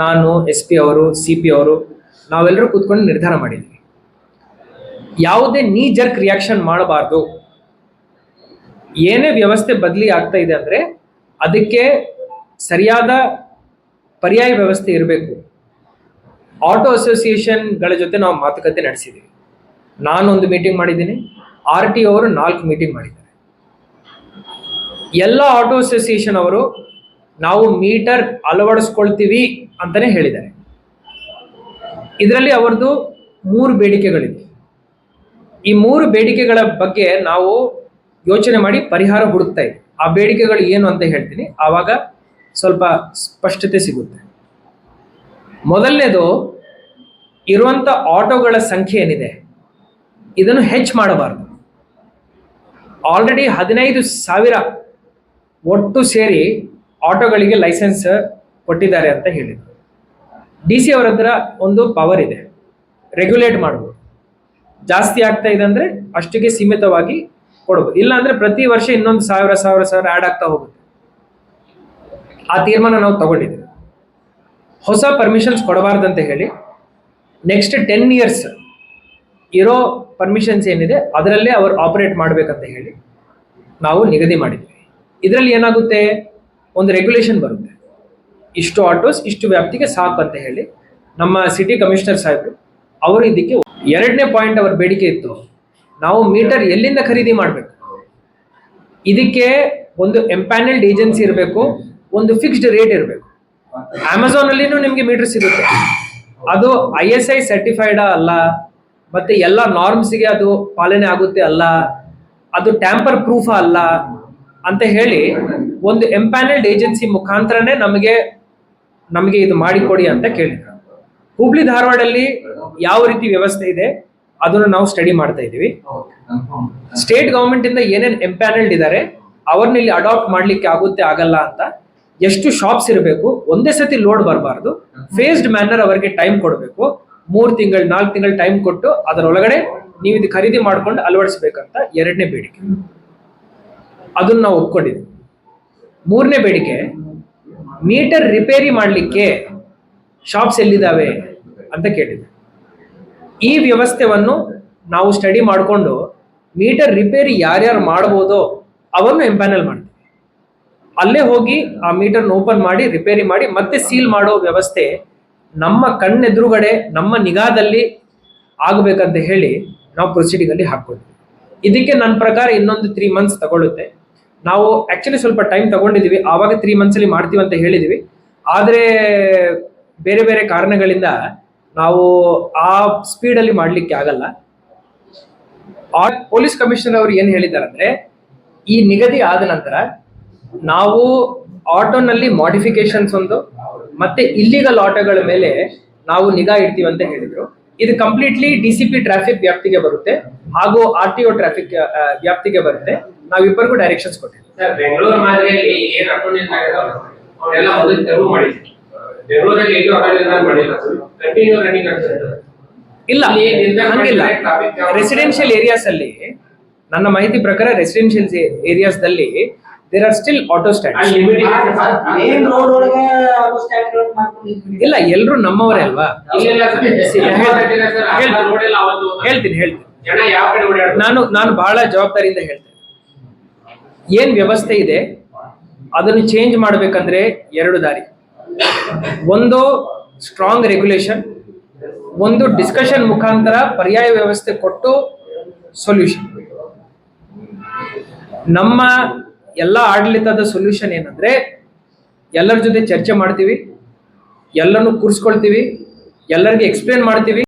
ನಾನು, S P ಅವರು, C P ಅವರು, ನಾವೆಲ್ಲರೂ ಕೂತ್ಕೊಂಡು ನಿರ್ಧಾರ ಮಾಡಿದ್ವಿ. ಯಾವುದೇ ನೀ ಜರ್ಕ್ ರಿಯಾಕ್ಷನ್ ಮಾಡಬಾರ್ದು. ಏನೇ ವ್ಯವಸ್ಥೆ ಬದಲಿ ಆಗ್ತಾ ಇದೆ ಅಂದರೆ ಅದಕ್ಕೆ ಸರಿಯಾದ ಪರ್ಯಾಯ ವ್ಯವಸ್ಥೆ ಇರಬೇಕು. ಆಟೋ ಅಸೋಸಿಯೇಷನ್ಗಳ ಜೊತೆ ನಾವು ಮಾತುಕತೆ ನಡೆಸಿದ್ದೀವಿ ನಾನೊಂದು ಮೀಟಿಂಗ್ ಮಾಡಿದ್ದೀನಿ. ಆರ್ ಟಿ ಅವರು ನಾಲ್ಕು ಮೀಟಿಂಗ್ ಮಾಡಿದ್ದಾರೆ. ಎಲ್ಲ ಆಟೋ ಅಸೋಸಿಯೇಷನ್ ಅವರು ನಾವು ಮೀಟರ್ ಅಳವಡಿಸ್ಕೊಳ್ತೀವಿ ಅಂತಾನೆ ಹೇಳಿದ್ದಾರೆ. ಇದರಲ್ಲಿ ಅವರದು ಮೂರು ಬೇಡಿಕೆಗಳಿವೆ ಈ ಮೂರು ಬೇಡಿಕೆಗಳ ಬಗ್ಗೆ ನಾವು ಯೋಚನೆ ಮಾಡಿ ಪರಿಹಾರ ಹುಡುಕ್ತಾ ಇದ್ದೀವಿ ಆ ಬೇಡಿಕೆಗಳು ಏನು ಅಂತ ಹೇಳ್ತೀನಿ. ಆವಾಗ ಸ್ವಲ್ಪ ಸ್ಪಷ್ಟತೆ ಸಿಗುತ್ತೆ. ಮೊದಲನೇದು ಇರುವಂತ ಆಟೋಗಳ ಸಂಖ್ಯೆ ಏನಿದೆ, ಇದನ್ನು ಹೆಚ್ಚು ಮಾಡಬಾರ್ದು. ಆಲ್ರೆಡಿ ಹದಿನೈದು ಸಾವಿರ ಒಟ್ಟು ಸೇರಿ ಆಟೋಗಳಿಗೆ ಲೈಸೆನ್ಸ್ ಕೊಟ್ಟಿದ್ದಾರೆ ಅಂತ ಹೇಳಿದರು. ಡಿ ಸಿ ಅವರ ಹತ್ರ ಒಂದು ಪವರ್ ಇದೆ. ರೆಗ್ಯುಲೇಟ್ ಮಾಡ್ಬೋದು. ಜಾಸ್ತಿ ಆಗ್ತಾ ಇದೆ ಅಂದ್ರೆ ಅಷ್ಟಿಗೆ ಸೀಮಿತವಾಗಿ ಕೊಡ್ಬೋದು. ಇಲ್ಲ ಅಂದ್ರೆ ಪ್ರತಿ ವರ್ಷ ಇನ್ನೊಂದು ಸಾವಿರ ಸಾವಿರ ಸಾವಿರ ಆ್ಯಡ್ ಆಗ್ತಾ ಹೋಗುತ್ತೆ. ಆ ತೀರ್ಮಾನ ನಾವು ತಗೊಂಡಿದ್ದೀವಿ. ಹೊಸ ಪರ್ಮಿಷನ್ಸ್ ಕೊಡಬಾರ್ದಂತ ಹೇಳಿ ನೆಕ್ಸ್ಟ್ ಟೆನ್ ಇಯರ್ಸ್ ಇರೋ ಪರ್ಮಿಷನ್ಸ್ ಏನಿದೆ ಅದರಲ್ಲೇ ಅವರು ಆಪರೇಟ್ ಮಾಡಬೇಕಂತ ಹೇಳಿ ನಾವು ನಿಗದಿ ಮಾಡಿದ್ವಿ ಇದರಲ್ಲಿ ಏನಾಗುತ್ತೆ? ಒಂದು ರೆಗ್ಯುಲೇಷನ್ ಬರುತ್ತೆ. ಇಷ್ಟು ಆಟೋಸ್ ಇಷ್ಟು ವ್ಯಾಪ್ತಿಗೆ ಸಾಕು ಅಂತ ಹೇಳಿ ನಮ್ಮ ಸಿಟಿ ಕಮಿಷನರ್ ಸಾಹೇಬರು ಅವರು ಇದಕ್ಕೆ ಎರಡನೇ ಪಾಯಿಂಟ್ ಅವರ ಬೇಡಿಕೆ ಇತ್ತು. ನಾವು ಮೀಟರ್ ಎಲ್ಲಿಂದ ಖರೀದಿ ಮಾಡಬೇಕು? ಇದಕ್ಕೆ ಒಂದು ಎಂಪ್ಯಾನಲ್ಡ್ ಏಜೆನ್ಸಿ ಇರಬೇಕು, ಒಂದು ಫಿಕ್ಸ್ಡ್ ರೇಟ್ ಇರಬೇಕು. ಅಮೆಝಾನ್ ಅಲ್ಲಿನೂ ನಿಮಗೆ ಮೀಟರ್ ಸಿಗುತ್ತೆ. ಅದು ಐ ಎಸ್ ಐ ಸರ್ಟಿಫೈಡ್ ಅಲ್ಲ, ಮತ್ತೆ ಎಲ್ಲ ನಾರ್ಮ್ಸ್ಗೆ ಅದು ಪಾಲನೆ ಆಗುತ್ತೆ ಅಲ್ಲ, ಅದು ಟ್ಯಾಂಪರ್ ಪ್ರೂಫ್ ಅಲ್ಲ ಅಂತ ಹೇಳಿ ಒಂದು ಎಂಪ್ಯಾನಲ್ಡ್ ಏಜೆನ್ಸಿ ಮುಖಾಂತರನೇ ನಮಗೆ ನಮಗೆ ಇದು ಮಾಡಿಕೊಡಿ ಅಂತ ಕೇಳಿದ್ರು. ಹುಬ್ಳಿ ಧಾರವಾಡಲ್ಲಿ ಯಾವ ರೀತಿ ವ್ಯವಸ್ಥೆ ಇದೆ, ಅದನ್ನು ನಾವು ಸ್ಟಡಿ ಮಾಡ್ತಾ ಇದ್ದೀವಿ. ಸ್ಟೇಟ್ ಗವರ್ಮೆಂಟ್ ಇಂದ ಏನೇನು ಎಂಪ್ಯಾನಲ್ಡ್ ಇದ್ದಾರೆ ಅವ್ರನ್ನ ಅಡಾಪ್ಟ್ ಮಾಡ್ಲಿಕ್ಕೆ ಆಗುತ್ತೆ, ಆಗಲ್ಲ ಅಂತ ಎಷ್ಟು ಶಾಪ್ಸ್ ಇರಬೇಕು, ಒಂದೇ ಸತಿ ಲೋಡ್ ಬರಬಾರ್ದು. ಫೇಸ್ಡ್ ಮ್ಯಾನರ್ ಅವರಿಗೆ ಟೈಮ್ ಕೊಡಬೇಕು. ಮೂರು ತಿಂಗಳು, ನಾಲ್ಕು ತಿಂಗಳು ಟೈಮ್ ಕೊಟ್ಟು ಅದರೊಳಗಡೆ ನೀವು ಇದು ಖರೀದಿ ಮಾಡ್ಕೊಂಡು ಅಳವಡಿಸಬೇಕಂತ ಎರಡನೇ ಬೇಡಿಕೆ. ಅದನ್ನ ನಾವು ಒಪ್ಕೊಂಡಿದ್ವಿ. ಮೂರನೇ ಬೇಡಿಕೆ, ಮೀಟರ್ ರಿಪೇರಿ ಮಾಡಲಿಕ್ಕೆ ಶಾಪ್ಸ್ ಎಲ್ಲಿದ್ದಾವೆ ಅಂತ ಕೇಳಿದ್ವಿ. ಈ ವ್ಯವಸ್ಥೆಯನ್ನು ನಾವು ಸ್ಟಡಿ ಮಾಡಿಕೊಂಡು ಮೀಟರ್ ರಿಪೇರಿ ಯಾರ್ಯಾರು ಮಾಡ್ಬೋದೋ ಅವನ್ನು ಎಂಪ್ಯಾನಲ್ ಮಾಡ್ತೀವಿ. ಅಲ್ಲೇ ಹೋಗಿ ಆ ಮೀಟರ್ನ ಓಪನ್ ಮಾಡಿ, ರಿಪೇರಿ ಮಾಡಿ, ಮತ್ತೆ ಸೀಲ್ ಮಾಡೋ ವ್ಯವಸ್ಥೆ ನಮ್ಮ ಕಣ್ಣೆದುರುಗಡೆ, ನಮ್ಮ ನಿಗಾದಲ್ಲಿ ಆಗಬೇಕಂತ ಹೇಳಿ ನಾವು ಪ್ರೊಸೀಡಿಂಗಲ್ಲಿ ಹಾಕ್ಕೊಳ್ತೀವಿ ಇದಕ್ಕೆ ನನ್ನ ಪ್ರಕಾರ ಇನ್ನೊಂದು ತ್ರೀ ಮಂತ್ಸ್ ತಗೊಳುತ್ತೆ ನಾವು ಆ್ಯಕ್ಚುಲಿ ಸ್ವಲ್ಪ ಟೈಮ್ ತಗೊಂಡಿದೀವಿ ಆವಾಗ ತ್ರೀ ಮಂತ್ಸ್ ಅಲ್ಲಿ ಮಾಡ್ತೀವಿ ಅಂತ ಹೇಳಿದೀವಿ ಆದ್ರೆ ಬೇರೆ ಬೇರೆ ಕಾರಣಗಳಿಂದ ನಾವು ಆ ಸ್ಪೀಡ್ ಅಲ್ಲಿ ಮಾಡ್ಲಿಕ್ಕೆ ಆಗಲ್ಲ. ಪೊಲೀಸ್ ಕಮಿಷನರ್ ಅವರು ಏನ್ ಹೇಳಿದ್ದಾರೆ ಈ ನಿಗದಿ ಆದ ನಂತರ ನಾವು ಆಟೋನಲ್ಲಿ ಮಾಡಿಫಿಕೇಶನ್ಸ್ ಒಂದು ಮತ್ತೆ ಇಲ್ಲಿಗಲ್ ಆಟೋಗಳ ಮೇಲೆ ನಾವು ನಿಗಾ ಇಡ್ತೀವಿ ಅಂತ ಹೇಳಿದ್ರು. ಇದು completely D C P traffic ವ್ಯಾಪ್ತಿಗೆ ಬರುತ್ತೆ ಹಾಗೂ ಆರ್ ಟಿ ಒ ಟ್ರಾಫಿಕ್ ವ್ಯಾಪ್ತಿಗೆ ಬರುತ್ತೆ. ನಾವಿಬ್ಬರಿಗೂ ಡೈರೆಕ್ಷನ್ಸ್ ಕೊಟ್ಟಿದ್ವಿ ಸರ್ ಬೆಂಗಳೂರು ಮಾದರಿಯಲ್ಲಿ ಏನ್ ಆಗಿದೆ ಅವನ್ನೆಲ್ಲ ಮೊದಲು ತೆರವು ಮಾಡಿದ್ವಿ ಬೆಂಗಳೂರಲ್ಲಿ ಎಲ್ಲೂ ಅಟೆಂಡೆನ್ಸ್ ಮಾಡಿಲ್ಲ ಕಂಟಿನ್ಯೂ ರನ್ನಿಂಗ್ ಆಗ್ತದೆ ಇಲ್ಲ ಹಂಗಿಲ್ಲ. ಮಾಡಿದ್ರೆ ರೆಸಿಡೆನ್ಷಿಯಲ್ ಏರಿಯಾಸ್ ಅಲ್ಲಿ ನನ್ನ ಮಾಹಿತಿ ಪ್ರಕಾರ ರೆಸಿಡೆನ್ಷಿಯಲ್ ಏರಿಯಾಸ್ ಅಲ್ಲಿ there are still auto stand ಇಲ್ಲ ಎಲ್ರು ನಮ್ಮವರೇ ಅಲ್ವಾ? ಹೇಳ್ತೀನಿ. ಹೇಳ್ತೀನಿ. ನಾನು ನಾನು ಬಹಳ ಜವಾಬ್ದಾರಿಯಿಂದ ಹೇಳ್ತೇನೆ. ಏನ್ ವ್ಯವಸ್ಥೆ ಇದೆ, ಅದನ್ನು ಚೇಂಜ್ ಮಾಡಬೇಕಂದ್ರೆ ಎರಡು ದಾರಿ. ಒಂದು ಸ್ಟ್ರಾಂಗ್ ರೆಗ್ಯುಲೇಷನ್ ಒಂದು ಡಿಸ್ಕಷನ್ ಮುಖಾಂತರ ಪರ್ಯಾಯ ವ್ಯವಸ್ಥೆ ಕೊಟ್ಟು ಸೊಲ್ಯೂಷನ್ ನಮ್ಮ ಎಲ್ಲ ಆಡಳಿತದ ಸೊಲ್ಯೂಷನ್ ಏನಂದ್ರೆ, ಎಲ್ಲರ ಜೊತೆ ಚರ್ಚೆ ಮಾಡ್ತೀವಿ, ಎಲ್ಲರನ್ನು ಕೂರಿಸ್ಕೊಳ್ತೀವಿ, ಎಲ್ಲರಿಗೆ ಎಕ್ಸ್ಪ್ಲೇನ್ ಮಾಡ್ತೀವಿ.